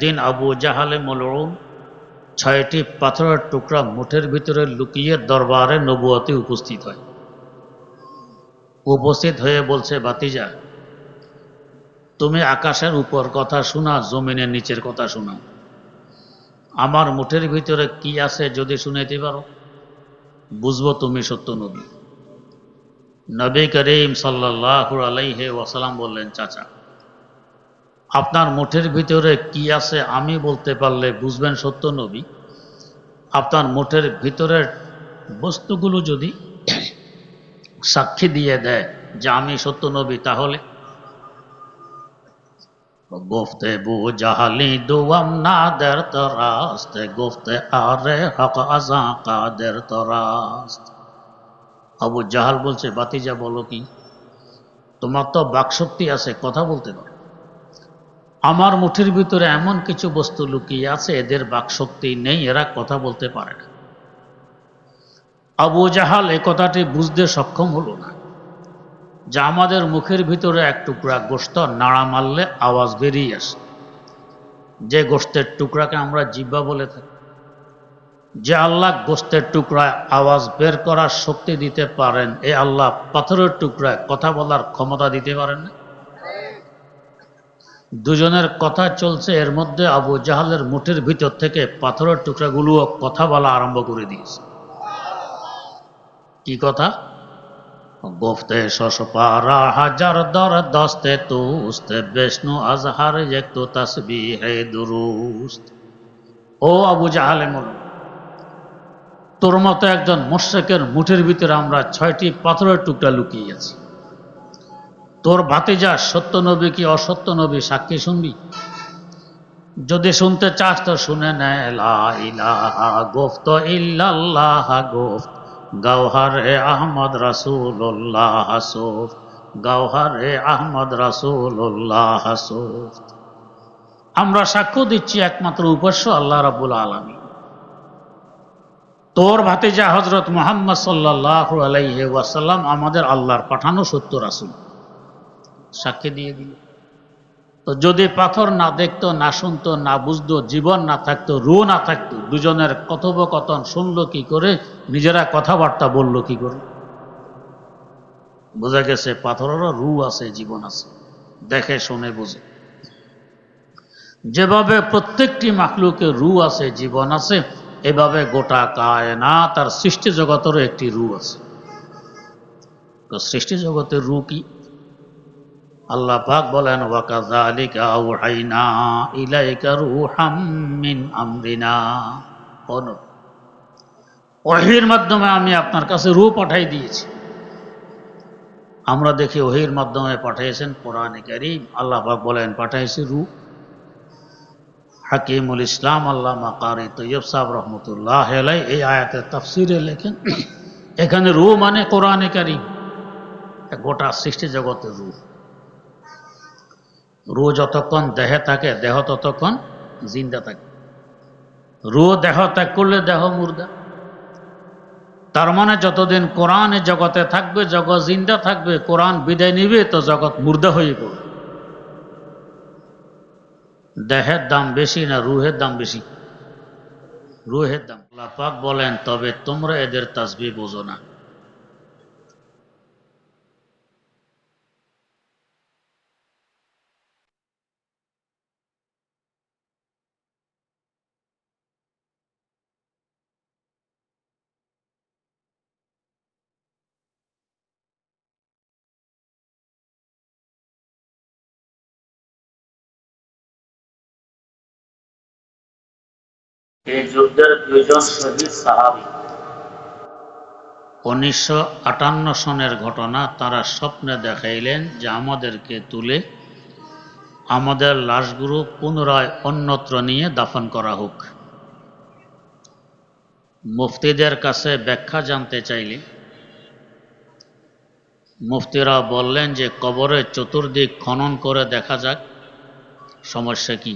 একদিন আবু জাহালে মলউন ছয়টি পাথরের টুকরা মুঠের ভিতরে লুকিয়ে দরবারে নবুয়তে উপস্থিত হয়। উপস্থিত হয়ে বলছে বাতিজা তুমি আকাশের উপর কথা শোনা, জমিনের নিচের কথা শোনা। আমার মুঠের ভিতরে কি আছে যদি শুনাইতে পারো? বুঝব তুমি সত্য নবী। নবী করিম সাল্লাহ আলাইহে ওয়াসালাম বললেন, চাচা আপনার মুঠের ভিতরে কি আছে আমি বলতে পারলে বুঝবেন সত্য নবী আপনার মুঠের ভিতরের বস্তুগুলো যদি সাক্ষী দিয়ে দেয় যে আমি সত্য নবী তাহলে گفته بو جهلی دوام نادر تراست گفته آره حق ازا قادر تراست আবু জাহাল বলছে বাতিজা বলো কি তোমার তো বাকশক্তি আছে কথা বলতে পারো আমার মুঠির ভিতরে এমন কিছু বস্তু লুকিয়ে আছে, এদের বাকশক্তি নেই, এরা কথা বলতে পারে না। আবু জাহাল এ কথাটি বুঝতে সক্ষম হলো না। যা আমাদের মুখের ভিতরে এক টুকরা গোস্ত নাড়া মারলে আওয়াজ বেরিয়ে আসে। যে গোস্তের টুকরাকে আমরা জিব্বা বলে থাকি, যে আল্লাহ গোস্তের টুকরায় আওয়াজ বের করার শক্তি দিতে পারেন, এ আল্লাহ পাথরের টুকরায় কথা বলার ক্ষমতা দিতে পারেন না। দুজনের কথা চলছে, এর মধ্যে আবু জাহালের মুঠের ভিতর থেকে পাথরের টুকরাগুলোও কথা বলা আরম্ভ করে দিয়েছে। কি কথা? গফতে শশপারা হাজার দর দস্তে তুস্তে বিষ্ণু আজহার একটু তসবি হে দুরুস্ত। ও আবু জাহালে মূল তোর মতো একজন মোশেকের মুঠের ভিতরে আমরা ছয়টি পাথরের টুকরা লুকিয়ে আছি। তোর ভাতিজা সত্য নবী কি অসত্য নবী? সাক্ষী শুনবি? যদি শুনতে চাস তো শুনে গোফত গৌহরে আহমদ রাসুল্লাহ হাসুফ আহমদ রাসুল্লাহ আমরা সাক্ষ্য দিচ্ছি একমাত্র উপাস্য আল্লাহ রাবুল আলমী তোর ভাতিজা হজরত মোহাম্মদ সাল্লাহ আলাইহে ওয়াসাল্লাম আমাদের আল্লাহর পাঠানো সত্য রাসুল। সাক্ষী দিয়ে দিল। তো যদি পাথর না দেখতো, না শুনতো, না বুঝতো, জীবন না থাকতো, রু না থাকতো, দুজনের কথোপকথন শুনলো কি করে? নিজেরা কথাবার্তা বলল কি করে? বোঝা গেছে পাথরেরও রু আছে, জীবন আছে। দেখে, শুনে, বুঝে। যেভাবে প্রত্যেকটি মাখলুকে রু আছে, জীবন আছে, এভাবে গোটা কায় না তার সৃষ্টি জগতেরও একটি রু আছে। সৃষ্টি জগতের রু কি? আল্লাহ পাক বলেন ওয়াকাযালিকা আউহাইনা ইলাইকা রূহাম মিন আমরিনা। কোন ওহির মাধ্যমে আমি আপনার কাছে রূহ পাঠাই দিয়েছি। আমরা দেখি ওহির মাধ্যমে পাঠিয়েছেন কোরআনে কারীম। আল্লাহ পাক বলেন, পাঠাইছি রূহ। হাকিমুল ইসলাম আল্লাহ মাকারি তৈয়ব সাহেব রহমতুল্লাহ আলাই এই আয়াতের তাফসিরে লেখেন, এখানে রু মানে কোরআনে কারীম গোটা সৃষ্টি জগতের রূপ রু যতক্ষণ দেহে থাকে, দেহ ততক্ষণ জিন্দা থাকে। রু দেহ ত্যাগ করলে দেহ মুর্দা। তার মানে যতদিন কোরআন জগতে থাকবে, জগৎ জিন্দা থাকবে, কোরআন বিদায় নিবে, তো জগৎ মুর্দা হয়ে পড়বে দেহের দাম বেশি না রুহের দাম বেশি? রুহের দাম। পাক বলেন, তবে তোমরা এদের তাসবি বোঝো না। এই যুদ্ধের দুইজন শহীদ সাহাবি। উনিশশো আটান্ন সনের ঘটনা তারা স্বপ্নে দেখাইলেন যে আমাদেরকে তুলে আমাদের পুনরায় অন্যত্র নিয়ে দাফন করা হোক। মুফতিদের কাছে ব্যাখ্যা জানতে চাইলে মুফতিরা বললেন যে কবরের চতুর্দিক খনন করে দেখা যাক, সমস্যা কি?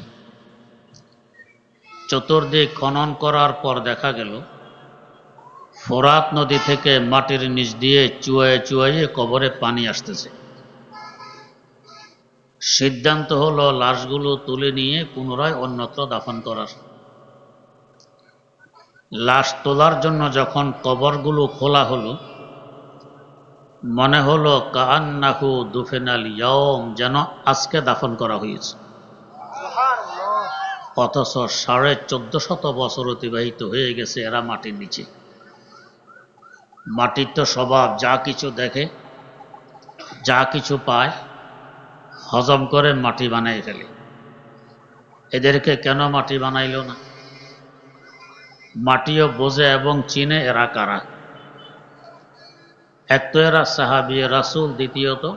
চতুর্দিক খনন করার পর দেখা গেল, ফোরাত নদী থেকে মাটির নিচ দিয়ে চুয়ায়ে চুয়াইয়ে কবরে পানি আসতেছে। সিদ্ধান্ত হলো লাশগুলো তুলে নিয়ে পুনরায় অন্যত্র দাফন করার। লাশ তোলার জন্য যখন কবরগুলো খোলা হলো, মনে হলো কান্নাহু দুফেনাল ইয়ম যেন আজকে দাফন করা হয়েছে। অথচ সাড়ে চোদ্দ শত বছর অতিবাহিত হয়ে গেছে এরা মাটির নিচে। মাটির তো স্বভাব, যা কিছু দেখে, যা কিছু পায়, হজম করে মাটি বানাই ফেলে। এদেরকে কেন মাটি বানাইল না? মাটিও বোঝে এবং চিনে এরা কারা? এক তো এরা সাহাবি, রাসুল, দ্বিতীয়ত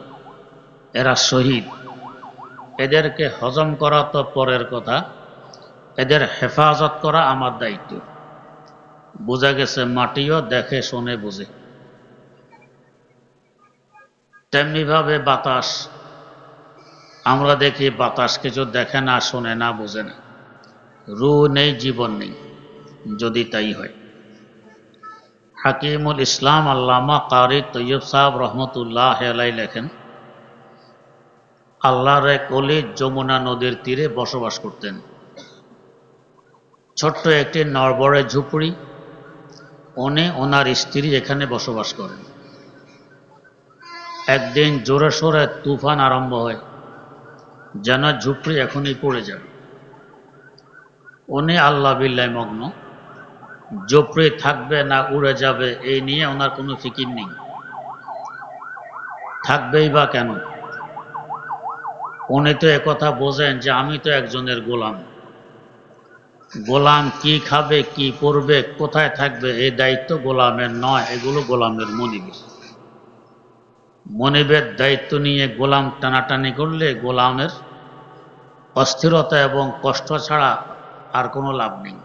এরা শহীদ। এদেরকে হজম করা তো পরের কথা। এদের হেফাজত করা আমার দায়িত্ব। বোঝা গেছে মাটিও দেখে, শোনে, বুঝে। তেমনিভাবে বাতাস, আমরা দেখি বাতাস কিছু দেখে না, শোনে না, বোঝে না। রু নেই, জীবন নেই, যদি তাই হয়। হাকিমুল ইসলাম আল্লামা কারি তৈয়ব সাহেব রহমতুল্লাহ আলাই লেখেন, আল্লাহর এক অলি যমুনা নদীর তীরে বসবাস করতেন। ছোট্ট একটি নরবরে ঝুপড়ি, উনি ওনার স্ত্রী এখানে বসবাস করেন। একদিন জোরে সোরে তুফান আরম্ভ হয়, যেন ঝুপড়ি এখনই পড়ে যাবে উনি আল্লাহ বিল্লায় মগ্ন, ঝুপড়ি থাকবে না উড়ে যাবে এই নিয়ে ওনার কোনো ফিকির নেই। থাকবেই বা কেন? উনি তো একথা বোঝেন যে আমি তো একজনের গোলাম। গোলাম কি খাবে, কি করবে কোথায় থাকবে, এই দায়িত্ব গোলামের নয়, এগুলো গোলামের মনিবের মনিবের দায়িত্ব নিয়ে গোলাম টানাটানি করলে গোলামের অস্থিরতা এবং কষ্ট ছাড়া আর কোনো লাভ নেই।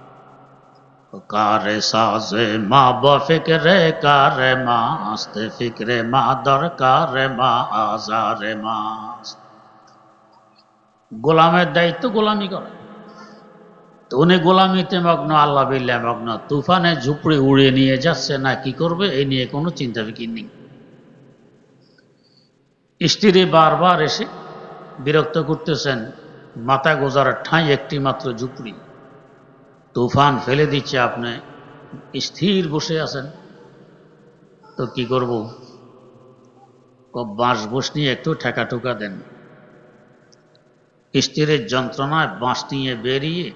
কারে সাজে মা বফিকরে কারে মা আস্তে ফিকরে মা দরকারে মা আজারে মা গোলামের দায়িত্ব গোলামি করা। তো উনি গোলামিতে মগ্ন, আল্লাহ বিল্লাহ মগ্ন। তুফানে ঝুপড়ি উড়িয়ে নিয়ে যাচ্ছে না, কি করবে? এই নিয়ে কোনো চিন্তা ফিকির নেই। স্ত্রী বারবার এসে বিরক্ত করতেছেন, মাথা গোজার ঠাঁই একটি মাত্র ঝুপড়ি। তুফান ফেলে দিচ্ছে আপনি, স্থির বসে আছেন। তো কি করব? বাঁশ বস নিয়ে একটু ঠেকা ঠুকা দেন। স্ত্রীর যন্ত্রণায় বাঁশ নিয়ে বেরিয়ে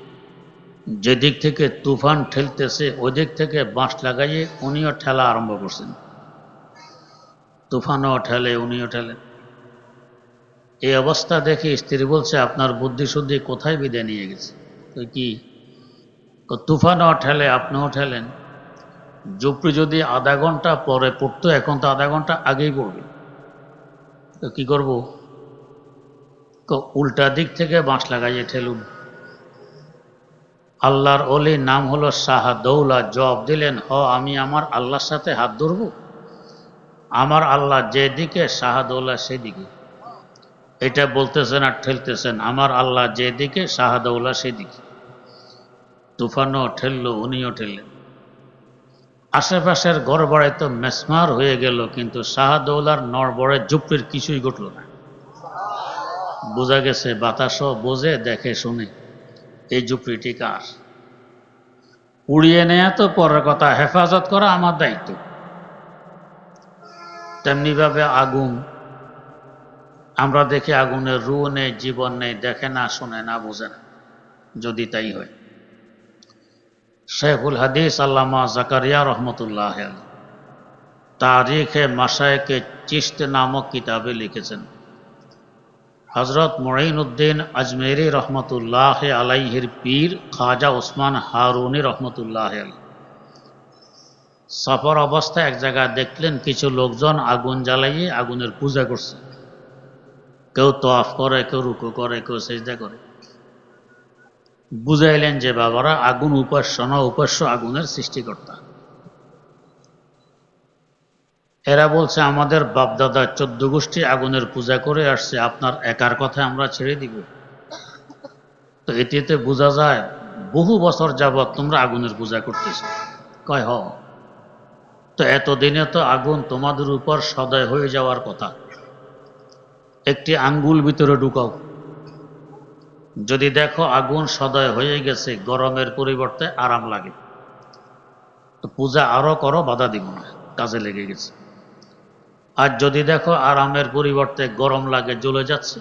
যেদিক থেকে তুফান ঠেলতেছে, ওই দিক থেকে বাঁশ লাগাইয়ে উনিও ঠেলা আরম্ভ করছেন। তুফানও ঠেলে, উনিও ঠেলেন এই অবস্থা দেখে স্ত্রী বলছে, আপনার বুদ্ধি শুদ্ধি কোথায় বিদায় নিয়ে গেছে? তো কি? তুফানও ঠেলে, আপনিও ঠেলেন। জুপড়ি যদি আধা ঘণ্টা পরে পড়তো, এখন তো আধা ঘণ্টা আগেই পড়বে। তো কি করব? উল্টা দিক থেকে বাঁশ লাগাইয়ে ঠেলুন। আল্লাহর অলির নাম হলো শাহাদৌলা। জব দিলেন, হ, আমি আমার আল্লাহর সাথে হাত ধরব? আমার আল্লাহ যেদিকে, শাহাদৌলা সেদিকে। এটা বলতেছেন আর ঠেলতেছেন, আমার আল্লাহ যেদিকে, শাহাদৌলা সেদিকে। তুফানও ঠেললো, উনিও ঠেললেন। আশেপাশের ঘর বাড়ায় তো মেসমার হয়ে গেল, কিন্তু শাহাদৌলার নড়বড়ে জুপড়ির কিছুই ঘটল না। বোঝা গেছে, বাতাসও বোঝে, দেখে শুনে। এই ঝুপড়িটি কার? উড়িয়ে নেয়া তো পরের কথা, হেফাজত করা আমার দায়িত্ব। তেমনিভাবে আগুন, আমরা দেখি আগুনের রু নেই, জীবন নেই, দেখে না, শোনে না, বোঝে না, যদি তাই হয়। শেখুল হাদিস আল্লামা জাকারিয়া রহমতুল্লাহ তারিখে মাসায়কে চিস্ত নামক কিতাবে লিখেছেন। হজরত মঈন উদ্দিন আজমেরি রহমতুল্লাহ আলাইহির পীর খাজা ওসমান হারুনি রহমতুল্লাহ সফর অবস্থায় এক জায়গায় দেখলেন কিছু লোকজন আগুন জ্বালাইয়ে আগুনের পূজা করছে। কেউ তোয়াফ করে, কেউ রুকু করে, কেউ সেজদা করে। বুঝাইলেন যে বাবারা, আগুন উপাস্য না উপাস্য আগুনের সৃষ্টিকর্তা। এরা বলছে, আমাদের বাপদাদা চোদ্দ গোষ্ঠী আগুনের পূজা করে আসছে, আপনার একার কথা আমরা ছেড়ে দিব। তো এটিতে বোঝা যায়, বহু বছর যাবৎ তোমরা আগুনের পূজা করতেছ। কয়, হ। তো এতদিনে তো আগুন তোমাদের উপর সদয় হয়ে যাওয়ার কথা। একটি আঙ্গুল ভিতরে ঢুকাও। যদি দেখো আগুন সদয় হয়ে গেছে, গরমের পরিবর্তে আরাম লাগে। পূজা আরও করো, বাধা দিব না, কাজে লেগে গেছে। আর যদি দেখো আরামের পরিবর্তে গরম লাগে, জ্বলে যাচ্ছে,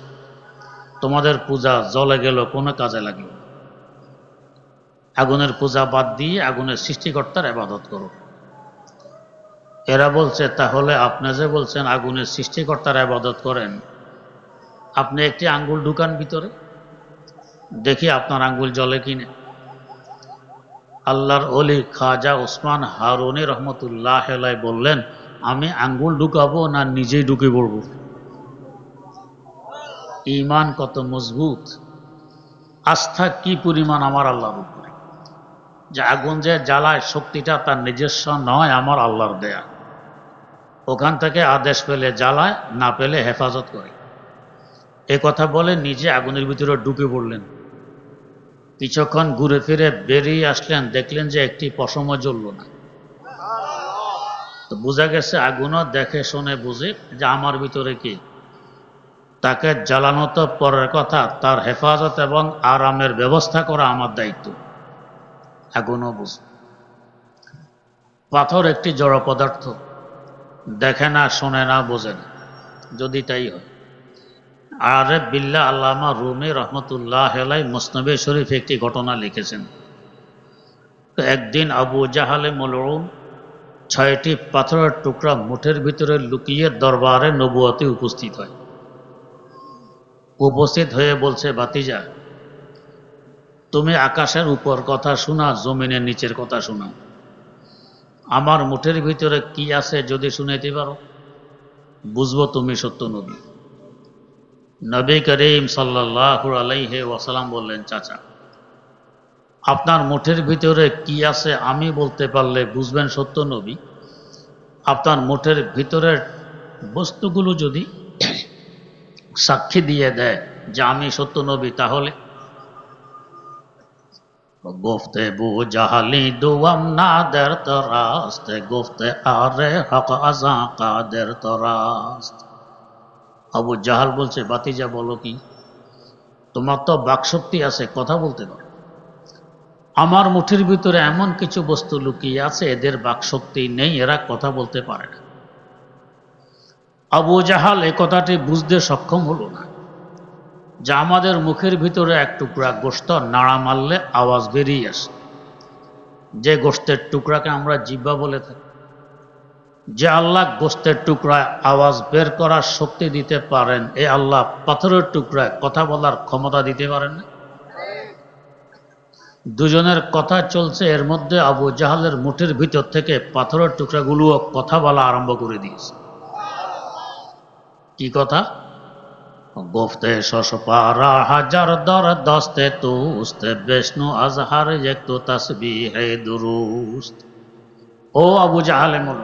তোমাদের পূজা জলে গেল, কোনো কাজে লাগল আগুনের পূজা বাদ দিয়ে আগুনের সৃষ্টিকর্তার আবাদত করো। এরা বলছে, তাহলে আপনি যে বলছেন আগুনের সৃষ্টিকর্তার আবাদত করেন, আপনি একটি আঙ্গুল ঢুকান ভিতরে, দেখি আপনার আঙ্গুল জলে কিনে। আল্লাহর অলি খাজা ওসমান হারুনি রহমতুল্লাহ বললেন আমি আঙ্গুল ঢুকাবো না নিজেই ঢুকে পড়ব? ইমান কত মজবুত। আস্থা কি পরিমাণ আমার আল্লাহর উপরে? যে আগুন যে জ্বালায়, শক্তিটা তার নিজস্ব নয়, আমার আল্লাহর দেয়া। ওখান থেকে আদেশ পেলে জ্বালায়, না পেলে হেফাজত করে। এ কথা বলে নিজে আগুনের ভিতরে ঢুকে পড়লেন। কিছুক্ষণ ঘুরে ফিরে বেরিয়ে আসলেন, দেখলেন যে একটি পশমও জ্বলল না। তো বোঝা গেছে আগুনও দেখে শুনে বুঝে যে আমার ভিতরে কি? তাকে জ্বালানো তো পরের কথা তার হেফাজত এবং আরামের ব্যবস্থা করা আমার দায়িত্ব। আগুনও বুঝে। পাথর একটি জড় পদার্থ। দেখে না, শোনে না, বোঝে না। যদি তাই হয়। আরে বিল্লা আল্লামা রুমি রহমতুল্লাহ হেলাই মুসনবে শরীফ একটি ঘটনা লিখেছেন। একদিন আবু জাহালে মলরুন ছয়টি পাথরের টুকরা মুঠের ভিতরে লুকিয়ে দরবারে নবুয়তে উপস্থিত হয়। উপস্থিত হয়ে বলছে বাতিজা তুমি আকাশের উপর কথা শোনা, জমিনের নিচের কথা শোনা। আমার মুঠের ভিতরে কি আছে যদি শুনাইতে পারো? বুঝব তুমি সত্য নবী। নবী করিম সাল্লাহ আলাইহে ওয়াসালাম বললেন, চাচা আপনার মুঠের ভিতরে কি আছে আমি বলতে পারলে বুঝবেন সত্য নবী আপনার মুঠের ভিতরের বস্তুগুলো যদি সাক্ষী দিয়ে দেয় যে আমি সত্য নবী তাহলে گفته بو جهلی دوام نادر تراست گفته آره حق ازا قادر تراست আবু জাহাল বলছে বাতিজা বলো কি তোমার তো বাকশক্তি আছে কথা বলতে পারো আমার মুঠির ভিতরে এমন কিছু বস্তু লুকিয়ে আছে, এদের বাকশক্তি নেই, এরা কথা বলতে পারে না। আবু জাহাল এ কথাটি বুঝতে সক্ষম হলো না। যে আমাদের মুখের ভিতরে এক টুকরা গোস্ত নাড়া মারলে আওয়াজ বেরিয়ে আসে। যে গোস্তের টুকরাকে আমরা জিব্বা বলে থাকি, যে আল্লাহ গোস্তের টুকরায় আওয়াজ বের করার শক্তি দিতে পারেন, এ আল্লাহ পাথরের টুকরায় কথা বলার ক্ষমতা দিতে পারেন না। দুজনের কথা চলছে, এর মধ্যে আবু জাহালের মুঠের ভিতর থেকে পাথরের টুকরাগুলোও কথা বলা আরম্ভ করে দিয়েছে। কি কথা? গফতে শশপারা হাজার দর দস্তে তুস্তে বিষ্ণু আজহার একটু তসবি হে দুরুস্ত। ও আবু জাহালে মূল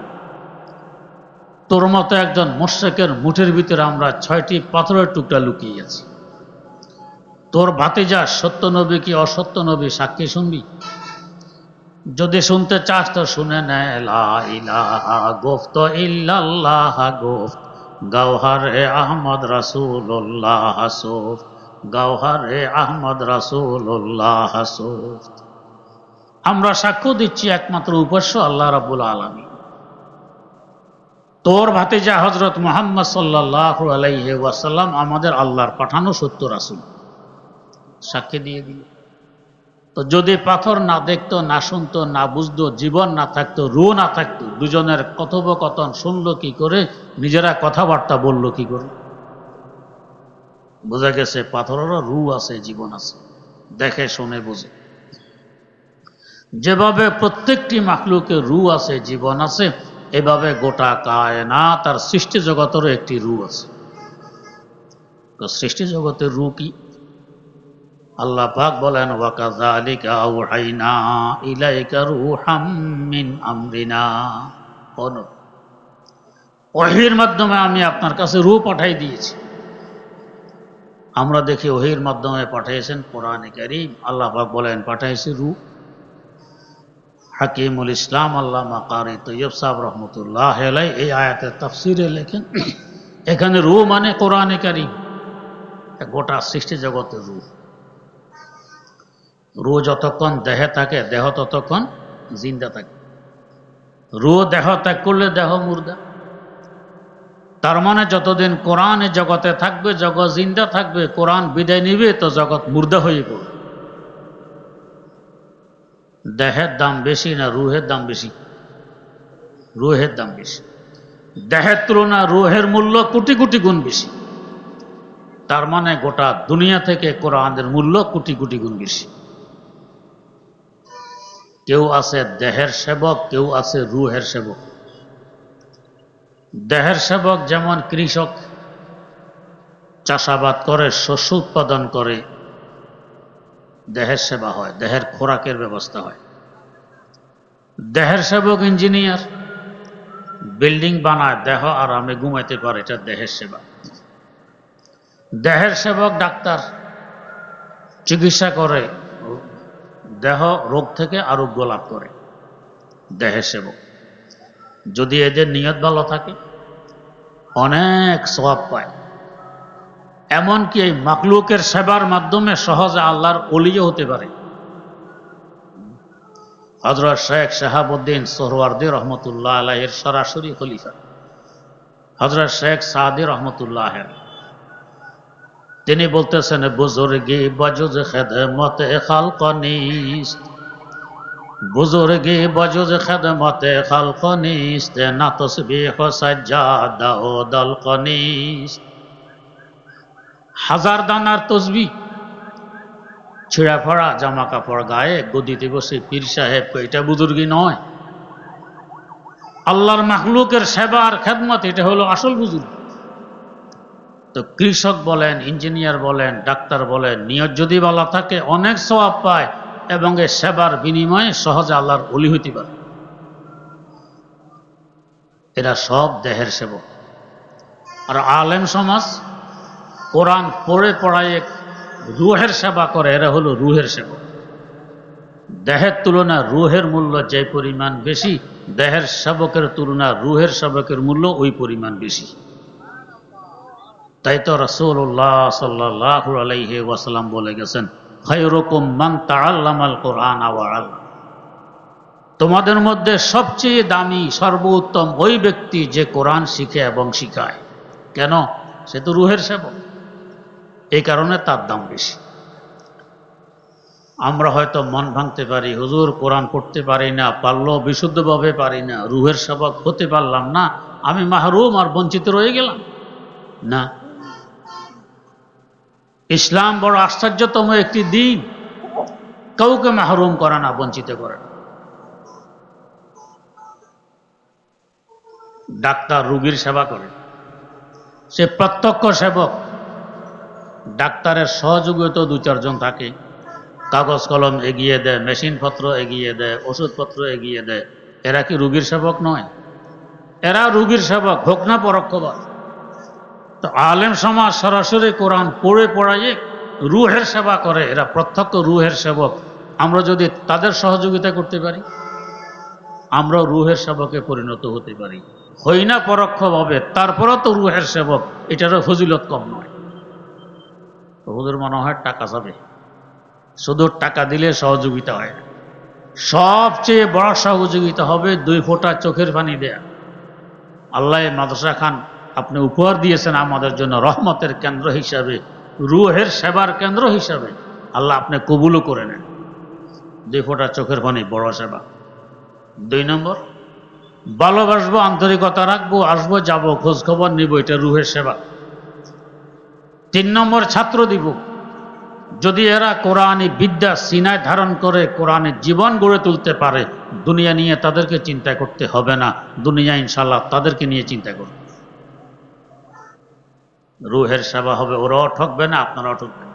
তোর মতো একজন মোর্শেকের মুঠের ভিতরে আমরা ছয়টি পাথরের টুকরা লুকিয়ে আছি তোর ভাতিজা সত্য নবী কি অসত্য নবী সাক্ষী শুনবি? যদি শুনতে চাস তো শুনে ইল্লাল্লাহ গোফত। গৌহরে আহমদ রাসূলুল্লাহ হাসুফ গৌহরে আহমদ রাসূলুল্লাহ হাসুফ আমরা সাক্ষ্য দিচ্ছি একমাত্র উপাস্য আল্লাহ রাবুল আলমী তোর ভাতিজা হজরত মোহাম্মদ সাল্লাহ আলাইহে ওয়াসাল্লাম আমাদের আল্লাহর পাঠানো সত্য রাসুল। সাক্ষী দিয়ে দিল। তো যদি পাথর না দেখতো, না শুনতো, না বুঝতো, জীবন না থাকতো রু না থাকতো, দুজনের কথোপকথন শুনলো কি করে? নিজেরা কথাবার্তা বলল কি করে? বোঝা গেছে পাথরেরও রু আছে, জীবন আছে। দেখে, শুনে, বোঝে। যেভাবে প্রত্যেকটি মাখলুকে রু আছে, জীবন আছে, এভাবে গোটা কায় না তার সৃষ্টি জগতেরও একটি রু আছে। সৃষ্টি জগতের রু কি? আল্লাহ পাক বলেন, ওয়াকাযালিকা আউহাইনা ইলাইকা রূহাম মিন আমরিনা। কোন ওহির মাধ্যমে আমি আপনার কাছে রূহ পাঠাই দিয়েছি। আমরা দেখি ওহির মাধ্যমে পাঠিয়েছেন কোরআনে কারীম। আল্লাহ পাক বলেন, পাঠাইছি রূহ। হাকিমুল ইসলাম আল্লাহ মাকারি তৈয়ব সাহেব রহমতুল্লাহ এলাই এই আয়াতের তাফসিরে লেখেন, এখানে রু মানে কোরআনে কারিম। গোটা সৃষ্টি জগতের রূপ রু যতক্ষণ দেহে থাকে, দেহ ততক্ষণ জিন্দা থাকে। রু দেহ ত্যাগ করলে দেহ মুর্দা। তার মানে যতদিন কোরআন জগতে থাকবে, জগৎ জিন্দা থাকবে, কোরআন বিদায় নিবে, তো জগৎ মুর্দা হয়ে পড়বে দেহের দাম বেশি না রুহের দাম বেশি? রুহের দাম বেশি। দেহের তুলনা রুহের মূল্য কোটি কোটি গুণ বেশি। তার মানে গোটা দুনিয়া থেকে কোরআনের মূল্য কোটি কোটি গুণ বেশি। কেউ আছে দেহের সেবক, কেউ আছে রুহের সেবক। দেহের সেবক যেমন কৃষক চাষাবাদ করে, শস্য উৎপাদন করে, দেহের সেবা হয়, দেহের খোরাকের ব্যবস্থা হয়। দেহের সেবক ইঞ্জিনিয়ার, বিল্ডিং বানায়, দেহ আরামে ঘুমাইতে পারে, এটা দেহের সেবা। দেহের সেবক ডাক্তার, চিকিৎসা করে দেহ রোগ থেকে আরোগ্য লাভ করে দেহের সেবক। যদি এদের নিয়ত ভালো থাকে, অনেক সব পায়। এমনকি এই মাকলুকের সেবার মাধ্যমে সহজে আল্লাহর অলিও হতে পারে। হজরত শেখ শাহাবুদ্দিন সোহরওয়ার্দি রহমতুল্লাহ আলাহের সরাসরি খলিফা। হজরত শেখ সাদি রহমতুল্লাহ তিনি বলতেছেন, বুজুর্গি বজুজ খেদমতে খালকনিস্ত বুজুর্গি বজুজ খেদমতে খালকনিস্ত না তসবিহ সাজ্জাদা ও দলকনিস্ত হাজার দানার তসবি ছিঁড়া ফড়া, জামা কাপড় গায়ে গদিতে বসে পীর সাহেব এটা বুজুর্গি নয়। আল্লাহর মাহলুকের সেবার খেদমত, এটা হলো আসল বুজুর্গ। তো কৃষক বলেন, ইঞ্জিনিয়ার বলেন, ডাক্তার বলেন, নিয়ত যদি বলা থাকে, অনেক সবাব পায় এবং এ সেবার বিনিময়ে সহজে আল্লাহর অলি হইতে পারে। এরা সব দেহের সেবক। আর আলেম সমাজ কোরআন পড়ে পড়ায় রুহের সেবা করে, এরা হলো রুহের সেবক। দেহের তুলনায় রুহের মূল্য যে পরিমাণ বেশি, দেহের সেবকের তুলনায় রুহের সেবকের মূল্য ওই পরিমাণ বেশি। তাই তো রসুল্লাহ সাল্লাহ আলাইহি ওয়াসাল্লাম বলে গেছেন খৈরকম মান তাআল্লামাল কোরআন আওয়াল তোমাদের মধ্যে সবচেয়ে দামি, সর্বোত্তম ওই ব্যক্তি যে কোরআন শিখে এবং শিখায়। কেন? সে তো রুহের সেবক। এই কারণে তার দাম বেশি। আমরা হয়তো মন ভাঙতে পারি, হুজুর কোরআন পড়তে পারি না, পারলেও বিশুদ্ধভাবে পারি না, রুহের সেবক হতে পারলাম না, আমি মাহরুম আর বঞ্চিত রয়ে গেলাম। না ইসলাম বড় আশ্চর্যতম একটি দিন। কাউকে মাহরুম করে না, বঞ্চিত করে না। ডাক্তার রুগীর সেবা করে। সে প্রত্যক্ষ সেবক। ডাক্তারের সহযোগিতা দু চারজন থাকে। কাগজ কলম এগিয়ে দেয় মেশিনপত্র এগিয়ে দেয় ওষুধপত্র এগিয়ে দেয়। এরা কি রুগীর সেবক নয়? এরা রুগীর সেবক, হোক না পরোক্ষবার তো আলেম সমাজ সরাসরি কোরআন পড়ে পড়াইয়ে রুহের সেবা করে, এরা প্রত্যক্ষ রুহের সেবক। আমরা যদি তাদের সহযোগিতা করতে পারি, আমরাও রুহের সেবকে পরিণত হতে পারি। হই না পরোক্ষভাবে, তারপরেও তো রুহের সেবক, এটারও ফজিলত কম নয়। ওদের মনে হয় টাকা যাবে শুধু টাকা দিলে সহযোগিতা হয় সবচেয়ে বড় সহযোগিতা হবে দুই ফোঁটা চোখের পানি দেয়া। আল্লাহ মাদ্রাসা খান আপনি উপহার দিয়েছেন আমাদের জন্য রহমতের কেন্দ্র হিসাবে, রুহের সেবার কেন্দ্র হিসাবে। আল্লাহ আপনি কবুলও করে নেন। দুই ফোঁটা চোখের পানি, বড় সেবা। দুই নম্বর ভালোবাসবো আন্তরিকতা রাখব, আসব, যাব খোঁজ খবর নিব, এটা রুহের সেবা। তিন নম্বর, ছাত্র দিব। যদি এরা কোরআনী বিদ্যা সিনায় ধারণ করে কোরআনের জীবন গড়ে তুলতে পারে, দুনিয়া নিয়ে তাদেরকে চিন্তা করতে হবে না। দুনিয়া ইনশাল্লাহ তাদেরকে নিয়ে চিন্তা করবে। রুহের সেবা হবে, ওরাও ঠকবে না, আপনারাও ঠকবেন।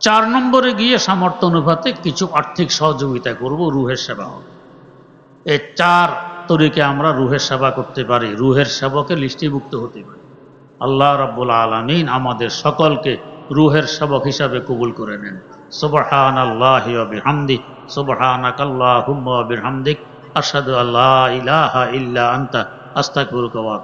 চার নম্বরে গিয়ে সামর্থ্য অনুপাতে কিছু আর্থিক সহযোগিতা করব, রুহের সেবা হবে। এই চার তরিকে আমরা রুহের সেবা করতে পারি, রুহের সেবকে লিস্টিভুক্ত হতে পারি। আল্লাহ রাব্বুল আলমিন আমাদের সকলকে রুহের সেবক হিসাবে কবুল করে নেন। সুবহান আল্লাহ বিহামদি সুবহানাক আল্লাহুম্মা বিহামদিক আশহাদু আল্লা ইলাহা ইল্লা আনতা, আস্তাগফিরুকা ওয়া